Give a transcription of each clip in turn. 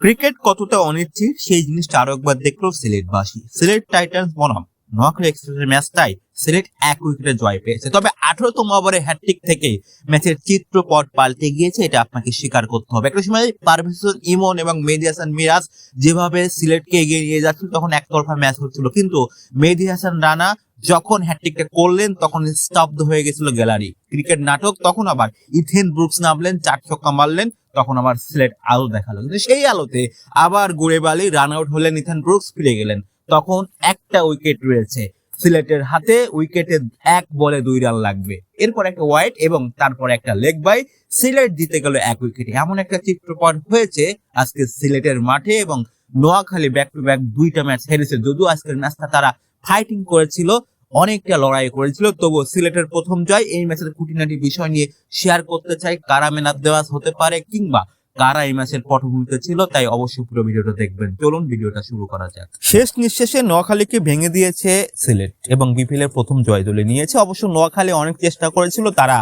Cricket কতটা অনিশ্চিত সেই জিনিসটা আরও একবার দেখল সিলেটবাসী। সিলেট টাইটান্স বনাম। নোয়াখালী এক্সপ্রেসের ম্যাচটাই সিলেট এক উইকেটে জয় পেয়েছে। তবে আঠারোতম ওভারে হ্যাট্রিক থেকে ম্যাচের চিত্রপট পাল্টে গিয়েছে, এটা আপনাকে স্বীকার করতে হবে। একটা সময় পারভেজ ইমন এবং মেহেদি হাসান মিরাজ যেভাবে সিলেটকে এগিয়ে নিয়ে যাচ্ছিল, তখন একতরফা ম্যাচ হচ্ছিল। কিন্তু মেহেদি হাসান রানা যখন হ্যাট্রিকটা করলেন, তখন স্তব্ধ হয়ে গেছিল গ্যালারি। ক্রিকেট নাটক, তখন আবার ইথেন ব্রুকস নামলেন, চার ছক্কা মারলেন, তখন আবার সিলেট আলো দেখাল। কিন্তু সেই আলোতে আবার গুড়ে বালি রান আউট হলেন, ইথেন ব্রুকস ফিরে গেলেন। তখন একটা উইকেট রয়েছে সিলেটের হাতে উইকেটে এক বলে দুই রান লাগবে। এরপর একটা ওয়াইড এবং তারপর একটা লেগ বাই সিলেট জিতে গেল এক উইকেটে এমন একটা চিত্রপট হয়েছে আজকে সিলেটের মাঠে এবং নোয়াখালী ব্যাক টু ব্যাক দুইটা ম্যাচ হেরেছে। যদিও আজকের ম্যাচটা তারা ফাইটিং করেছিল, অনেকটা লড়াই করেছিল। তবুও সিলেটের প্রথম জয়, এই ম্যাচের খুঁটিনাটি বিষয় নিয়ে শেয়ার করতে চাই, কারা মেনাত দেওয়াজ হতে পারে কিংবা কারা এই ম্যাচের পটভূমিতে ছিল, তাই অবশ্যই পুরো ভিডিওটা দেখবেন। চলুন ভিডিওটা শুরু করা যাক। শেষ নিঃশেষে নোয়াখালীকে ভেঙে দিয়েছে সিলেট এবং বিপিএল এর প্রথম জয় তুলে নিয়েছে। অবশ্য নোয়াখালী অনেক চেষ্টা করেছিল, তারা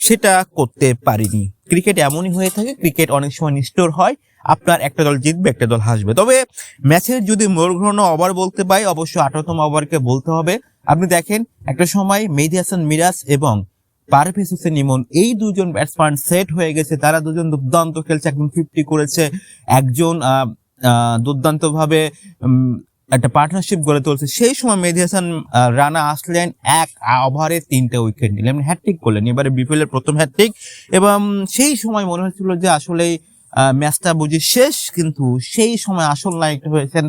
সেটা করতে পারেনি। ক্রিকেট এমনই হয়ে থাকে, ক্রিকেট অনেক সময় নিষ্ঠুর হয় আপনার একটা দল জিতবে, একটা দল হাসবে। তবে ম্যাচের যদি ঘোরানো ওভার বলতে পাই অবশ্যই আঠারোতম ওভারকে বলতে হবে। আপনি দেখেন, একটা সময় মেহেদি হাসান, মিরাজ এবং পারভেজ হোসেন ইমন, এই দুজন ব্যাটসম্যান সেট হয়ে গেছে। তারা দুজন দুর্দান্ত খেলছে, একদম ফিফটি করেছে। একজন দুর্দান্ত ভাবে একটা পার্টনারশিপ গড়ে তুলছে। সেই সময় মেহেদি হাসান রানা আসলেন এক ওভারে তিনটে উইকেট নিলেন। হ্যাট্রিক করলেন। এবারে বিপিএল এর প্রথম হ্যাট্রিক এবং সেই সময় মনে হচ্ছিল যে আসলে ম্যাচটা বুঝি শেষ, কিন্তু সেই সময় আসল নায়কটা হয়েছেন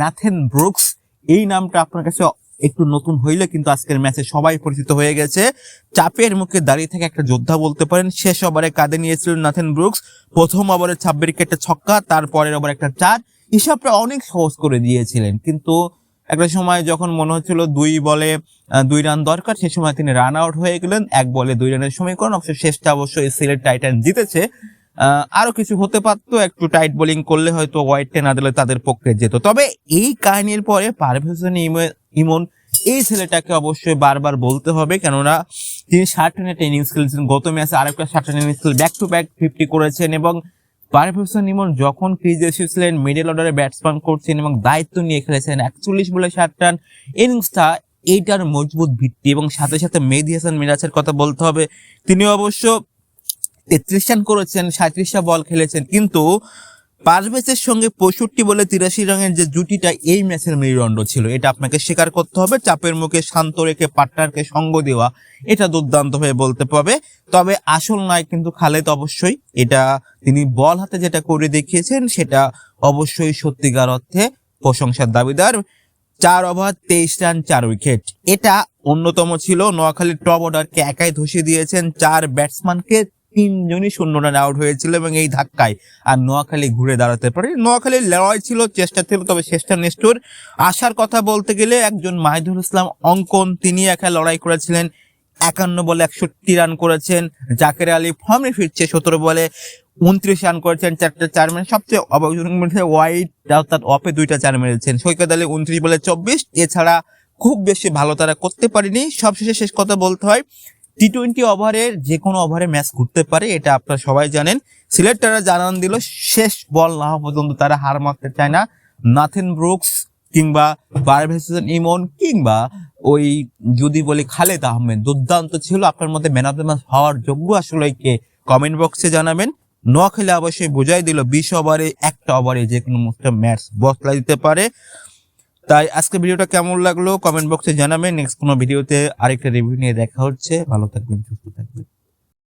নাথেন ব্রুকস। এই নামটা আপনার কাছে একটু নতুন হইলে কিন্তু আজকের ম্যাচে সবাই পরিচিত হয়ে গেছে। চাপের মুখে দাঁড়িয়ে থেকে একটা যোদ্ধা বলতে পারেন, শেষ ওভারে কাঁধে নিয়েছিলেন নাথেন ব্রুকস। প্রথম ওভারে ছাব্বিশ একটা ছক্কা, তারপরের ওভার একটা চার। হিসাবটা অনেক সহজ করে দিয়েছিলেন, কিন্তু একটা সময় যখন মনে হচ্ছিল দুই বলে দুই রান দরকার সেই সময় তিনি রান আউট হয়ে গেলেন। এক বলে দুই রানের সমীকরণ, অবশ্য শেষটা অবশ্যই সিলেট টাইটান জিতেছে। আহ, আরও কিছু হতে পারতো একটু টাইট বোলিং করলে হয়তো ওয়াইডটা না দিলে তাদের পক্ষে যেত। তবে এই কাহিনীর পরে পারভেজ ইমন এই ছেলেটাকে অবশ্যই বারবার বলতে হবে কেননা তিনি ষাট রানের ইনিংস খেলেছেন গত ম্যাচে আরেকটা ষাট রানের innings back to back fifty করেছেন এবং হোসেন ইমন যখন ক্রিজে এসেছিলেন মিডল অর্ডারে ব্যাটসম্যান করছেন এবং দায়িত্ব নিয়ে খেলেছেন একচল্লিশ বলে ষাট রান ইনিংসটা এইটার মজবুত ভিত্তি এবং সাথে সাথে মেহেদি হাসান মিরাজের কথা বলতে হবে। তিনি অবশ্য তেত্রিশ রান করেছেন, সাঁত্রিশটা বল খেলেছেন, কিন্তু পারভেজের সঙ্গে পঁয়ষট্টি বলে তিরাশি রঙের যে জুটিটা, এই ম্যাচের মেরুদণ্ড ছিল। এটা আপনাকে স্বীকার করতে হবে, চাপের মুখে শান্ত রেখে পার্টনারকে সঙ্গ দেওয়া, এটা দুর্দান্ত হয়ে বলতে পারবে তবে আসল নয় কিন্তু খালেদ অবশ্যই, এটা তিনি বল হাতে যেটা করে দেখিয়েছেন, সেটা অবশ্যই সত্যিকার অর্থে প্রশংসার দাবিদার। চার ওভার, তেইশ রান, চার উইকেট। এটা অন্যতম ছিল, নোয়াখালীর টপ অর্ডারকে একাই ধসিয়ে দিয়েছেন চার ব্যাটসম্যানকে তিনজনই শূন্য রান আউট হয়েছিল এবং এই ধাক্কায় আর নোয়াখালী ঘুরে দাঁড়াতে পারে। নোয়াখালীর লড়াই ছিল চেষ্টা ছিল তবে চেষ্টা নিষ্ঠুর। আসার কথা বলতে গেলে একজন মাহিদুল ইসলাম অঙ্কন, তিনি একা লড়াই করেছিলেন। একান্ন বলে একষট্টি রান করেছেন। জাকের আলী ফর্মে ফিরছে সতেরো বলে উনত্রিশ রান করেছেন চারটে চার মেরে। সবচেয়ে মধ্যে ওয়াইড অর্থাৎ অফে দুইটা চার মেরেছেন। সৈকত আলী উনত্রিশ বলে চব্বিশ। এছাড়া খুব বেশি ভালো তারা করতে পারেনি। সবশেষে শেষ কথা বলতে হয় টি টোয়েন্টি ওভারের যে কোনো ওভারে ম্যাচ ঘুরতে পারে, এটা আপনারা সবাই জানেন। সিলেট তারা জানান দিল, শেষ বল না হওয়া পর্যন্ত তারা হার মারতে চায় না। নাথেন ব্রুকস কিংবা পারভেজ হোসেন ইমন কিংবা ওই যদি বলি খালেদ আহমেদ, দুর্দান্ত ছিল। আপনার মধ্যে ম্যান অফ দ্য ম্যাচ হওয়ার যোগ্য আসলে কে? কমেন্ট বক্সে জানাবেন। নোয়াখালী অবশ্যই বোঝাই দিল, বিশ ওভারে একটা ওভারে যে কোনো ম্যাচ বদলা দিতে পারে। তাই আজকে ভিডিওটা কেমন লাগল? কমেন্ট বক্সে জানাবেন। নেক্সট কোনো ভিডিওতে আরেকটা রিভিউ নিয়ে দেখা হচ্ছে। ভালো থাকবেন, সুস্থ থাকবেন।